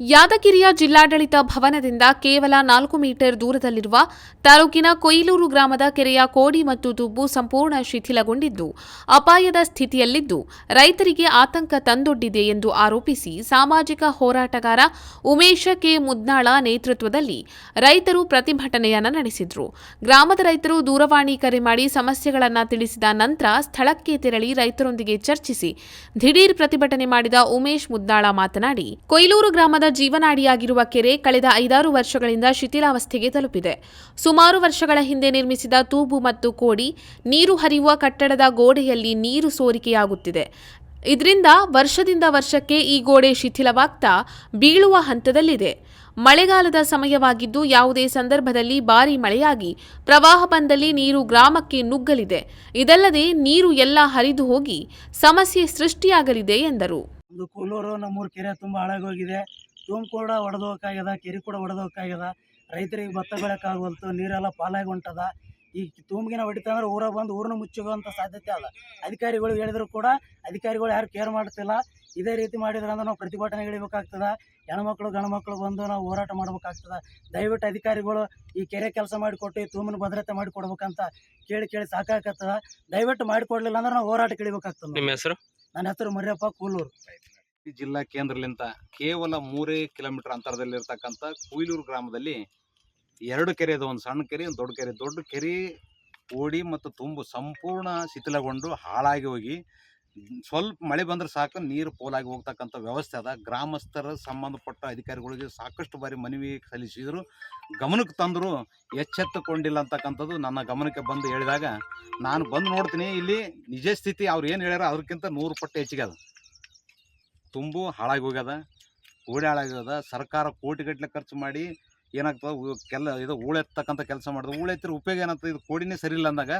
ಯಾದಗಿರಿಯ ಜಿಲ್ಲಾಡಳಿತ ಭವನದಿಂದ ಕೇವಲ ನಾಲ್ಕು ಮೀಟರ್ ದೂರದಲ್ಲಿರುವ ತಾಲೂಕಿನ ಕೊಯ್ಲೂರು ಗ್ರಾಮದ ಕೆರೆಯ ಕೋಡಿ ಮತ್ತು ದುಬ್ಬು ಸಂಪೂರ್ಣ ಶಿಥಿಲಗೊಂಡಿದ್ದು, ಅಪಾಯದ ಸ್ಥಿತಿಯಲ್ಲಿದ್ದು, ರೈತರಿಗೆ ಆತಂಕ ತಂದೊಡ್ಡಿದೆ ಎಂದು ಆರೋಪಿಸಿ ಸಾಮಾಜಿಕ ಹೋರಾಟಗಾರ ಉಮೇಶ ಕೆ. ಮುದ್ನಾಳ ನೇತೃತ್ವದಲ್ಲಿ ರೈತರು ಪ್ರತಿಭಟನೆಯನ್ನ ನಡೆಸಿದ್ರು. ಗ್ರಾಮದ ರೈತರು ದೂರವಾಣಿ ಕರೆ ಮಾಡಿ ಸಮಸ್ಯೆಗಳನ್ನು ತಿಳಿಸಿದ ನಂತರ ಸ್ಥಳಕ್ಕೆ ತೆರಳಿ ರೈತರೊಂದಿಗೆ ಚರ್ಚಿಸಿ, ದಿಢೀರ್ ಪ್ರತಿಭಟನೆ ಮಾಡಿದ ಉಮೇಶ್ ಮುದ್ನಾಳ ಮಾತನಾಡಿ, ಕೊಯ್ಲೂರು ಗ್ರಾಮದ ಜೀವನಾಡಿಯಾಗಿರುವ ಕೆರೆ ಕಳೆದ ಐದಾರು ವರ್ಷಗಳಿಂದ ಶಿಥಿಲಾವಸ್ಥೆಗೆ ತಲುಪಿದೆ. ಸುಮಾರು ವರ್ಷಗಳ ಹಿಂದೆ ನಿರ್ಮಿಸಿದ ತೂಬು ಮತ್ತು ಕೋಡಿ ನೀರು ಹರಿಯುವ ಕಟ್ಟಡದ ಗೋಡೆಯಲ್ಲಿ ನೀರು ಸೋರಿಕೆಯಾಗುತ್ತಿದೆ. ಇದರಿಂದ ವರ್ಷದಿಂದ ವರ್ಷಕ್ಕೆ ಈ ಗೋಡೆ ಶಿಥಿಲವಾಗ್ತಾ ಬೀಳುವ ಹಂತದಲ್ಲಿದೆ. ಮಳೆಗಾಲದ ಸಮಯವಾಗಿದ್ದು ಯಾವುದೇ ಸಂದರ್ಭದಲ್ಲಿ ಭಾರಿ ಮಳೆಯಾಗಿ ಪ್ರವಾಹ ಬಂದಲ್ಲಿ ನೀರು ಗ್ರಾಮಕ್ಕೆ ನುಗ್ಗಲಿದೆ. ಇದಲ್ಲದೆ ನೀರು ಎಲ್ಲ ಹರಿದು ಹೋಗಿ ಸಮಸ್ಯೆ ಸೃಷ್ಟಿಯಾಗಲಿದೆ ಎಂದರು. ನಮ್ಮೂರು ಕೆರೆ ಹಾಳಾಗೋಗಿದೆ ತೂಮ್ ಕೂಡ ಒಡೆದು ಆಗ್ಯದ ಕೆರೆ ಕೂಡ ಹೊಡೆದೋಕ್ಕಾಗ್ಯದ ರೈತರಿಗೆ ಭತ್ತ ಬೆಳಕಾಗವಲ್ತು ನೀರೆಲ್ಲ ಪಾಲಾಗಿ ಹೊಂಟದ ಈ ತೂಮ್ಗಿನ ಹೊಡಿತಂದ್ರೆ ಊರಾಗ ಬಂದು ಊರನ್ನ ಮುಚ್ಚುವಂಥ ಸಾಧ್ಯತೆ ಅದ. ಅಧಿಕಾರಿಗಳು ಹೇಳಿದ್ರು ಕೂಡ ಅಧಿಕಾರಿಗಳು ಯಾರು ಕೇರ್ ಮಾಡ್ತಿಲ್ಲ. ಇದೇ ರೀತಿ ಮಾಡಿದ್ರೆ ಅಂದ್ರೆ ನಾವು ಪ್ರತಿಭಟನೆ ಇಳಿಬೇಕಾಗ್ತದ. ಹೆಣ್ಮಕ್ಳು ಗಂಡ್ಮಕ್ಳು ಬಂದು ನಾವು ಹೋರಾಟ ಮಾಡ್ಬೇಕಾಗ್ತದ. ದಯವಿಟ್ಟು ಅಧಿಕಾರಿಗಳು ಈ ಕೆರೆ ಕೆಲಸ ಮಾಡಿಕೊಟ್ಟು ಈ ತೂಮಿನ ಭದ್ರತೆ ಮಾಡಿಕೊಡ್ಬೇಕಂತ ಕೇಳಿ ಕೇಳಿ ಸಾಕಾಗತ್ತದ ದಯವಿಟ್ಟು ಮಾಡಿಕೊಡ್ಲಿಲ್ಲ ಅಂದ್ರೆ ನಾವು ಹೋರಾಟ ಇಳಿಬೇಕಾಗ್ತದೆ. ನಿಮ್ಮ ಹೆಸರು? ನನ್ನ ಹೆಸರು ಮರ್ಯಪ್ಪ ಕೂಲೂರು. ಜಿಲ್ಲಾ ಕೇಂದ್ರಲಿಂತ ಕೇವಲ ಮೂರೇ ಕಿಲೋಮೀಟರ್ ಅಂತರದಲ್ಲಿರ್ತಕ್ಕಂಥ ಕುಯ್ಲೂರು ಗ್ರಾಮದಲ್ಲಿ ಎರಡು ಕೆರೆ ಇದೆ ಒಂದು ಸಣ್ಣ ಕೆರೆ, ಒಂದು ದೊಡ್ಡ ಕೆರೆ. ದೊಡ್ಡ ಕೆರೆ ಓಡಿ ಮತ್ತು ತುಂಬು ಸಂಪೂರ್ಣ ಶಿಥಿಲಗೊಂಡು ಹಾಳಾಗಿ ಹೋಗಿ, ಸ್ವಲ್ಪ ಮಳೆ ಬಂದ್ರೆ ಸಾಕು, ನೀರು ಪೋಲಾಗಿ ಹೋಗ್ತಕ್ಕಂಥ ವ್ಯವಸ್ಥೆ ಅದ. ಗ್ರಾಮಸ್ಥರ ಸಂಬಂಧಪಟ್ಟ ಅಧಿಕಾರಿಗಳಿಗೆ ಸಾಕಷ್ಟು ಬಾರಿ ಮನವಿ ಸಲ್ಲಿಸಿದ್ರು. ಗಮನಕ್ಕೆ ತಂದರು, ಎಚ್ಚೆತ್ತುಕೊಂಡಿಲ್ಲ ಅಂತಕ್ಕಂಥದ್ದು ನನ್ನ ಗಮನಕ್ಕೆ ಬಂದು ಹೇಳಿದಾಗ, ನಾನು ಬಂದು ನೋಡ್ತೀನಿ, ಇಲ್ಲಿ ನಿಜ ಸ್ಥಿತಿ ಅವ್ರು ಏನು ಹೇಳ್ಯಾರ ಅದಕ್ಕಿಂತ ನೂರು ಪಟ್ಟು ಹೆಚ್ಚಿಗೆ ಅದ. ತುಂಬು ಹಾಳಾಗಿ ಹೋಗ್ಯದ ಓಡಿ ಹಾಳಾಗ್ಯದ, ಸರ್ಕಾರ ಕೋಟಿಗಟ್ಟಲೆ ಖರ್ಚು ಮಾಡಿ ಏನಾಗ್ತದೆ ಕೆಲ, ಇದು ಹೂಳೆತ್ತಕ್ಕಂಥ ಕೆಲಸ ಮಾಡಿದ್ರು ಹೂಳೆತ್ತಿರ ಉಪಯೋಗ ಏನಾಗ್ತದೆ ಇದು ಕೋಡಿನೇ ಸರಿ ಇಲ್ಲ ಅಂದಾಗ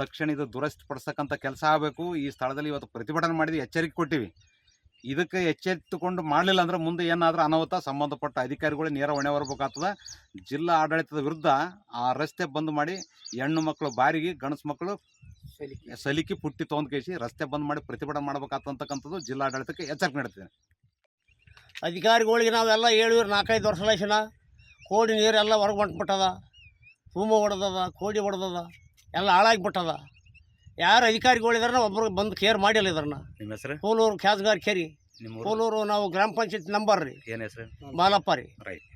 ತಕ್ಷಣ ಇದು ದುರಸ್ತಿ ಪಡಿಸ್ತಕ್ಕಂಥ ಕೆಲಸ ಆಗಬೇಕು. ಈ ಸ್ಥಳದಲ್ಲಿ ಇವತ್ತು ಪ್ರತಿಭಟನೆ ಮಾಡಿದ್ವಿ, ಎಚ್ಚರಿಕೆ ಕೊಟ್ಟಿವಿ. ಇದಕ್ಕೆ ಎಚ್ಚೆತ್ತುಕೊಂಡು ಮಾಡಲಿಲ್ಲ ಅಂದ್ರೆ ಮುಂದೆ ಏನಾದರೂ ಅನಾಹುತ, ಸಂಬಂಧಪಟ್ಟ ಅಧಿಕಾರಿಗಳು ನೇರ ಹೊಣೆ ಹೊರಬೇಕಾಗ್ತದೆ. ಜಿಲ್ಲಾ ಆಡಳಿತದ ವಿರುದ್ಧ ಆ ರಸ್ತೆ ಬಂದ್ ಮಾಡಿ ಹೆಣ್ಣು ಮಕ್ಕಳು ಬಾರಿಗೆ, ಗಂಡಸು ಮಕ್ಕಳು ಸಲಿಕೆ. ಪುಟ್ಟಿ ತೊಗೊಂಡ್ ಕೇಸಿ ರಸ್ತೆ ಬಂದ್ ಮಾಡಿ ಪ್ರತಿಭಟನೆ ಮಾಡ್ಬೇಕಂತಕ್ಕಂಥದ್ದು ಜಿಲ್ಲಾಡಳಿತಕ್ಕೆ ಎಚ್ಚರಿಕೆ ನೀಡ್ತೇನೆ. ಅಧಿಕಾರಿಗಳಿಗೆ ನಾವೆಲ್ಲ ಹೇಳಿವ್ರಿ ನಾಲ್ಕೈದು ವರ್ಷ ಲಕ್ಷಣ. ಕೋಡಿ ನೀರೆಲ್ಲ ಹೊರಗೆ ಹೊಂಟ್ಬಿಟ್ಟದ ತುಂಬ ಹೊಡೆದದ ಕೋಡಿ ಹೊಡೆದದ ಎಲ್ಲ ಹಾಳಾಗಿಬಿಟ್ಟದ. ಯಾರು ಅಧಿಕಾರಿಗಳಿದಾರೆ ಒಬ್ಬರು ಬಂದು ಕೇರ್ ಮಾಡಿಲ್ಲ ಇದನ್ನ ನಿಮ್ಮ ಹೆಸರು? ಕೋಲೂರು ಖ್ಯಾಸ್ಗಾರ್ ಕೇರಿ. ನಿಮ್ಮ ಕೋಲೂರು ನಾವು ಗ್ರಾಮ ಪಂಚಾಯತ್ ನಂಬರ್ ರೀ. ಏನು ಹೆಸರು? ಬಾಲಪ್ಪ ರೀ. ರೈಟ್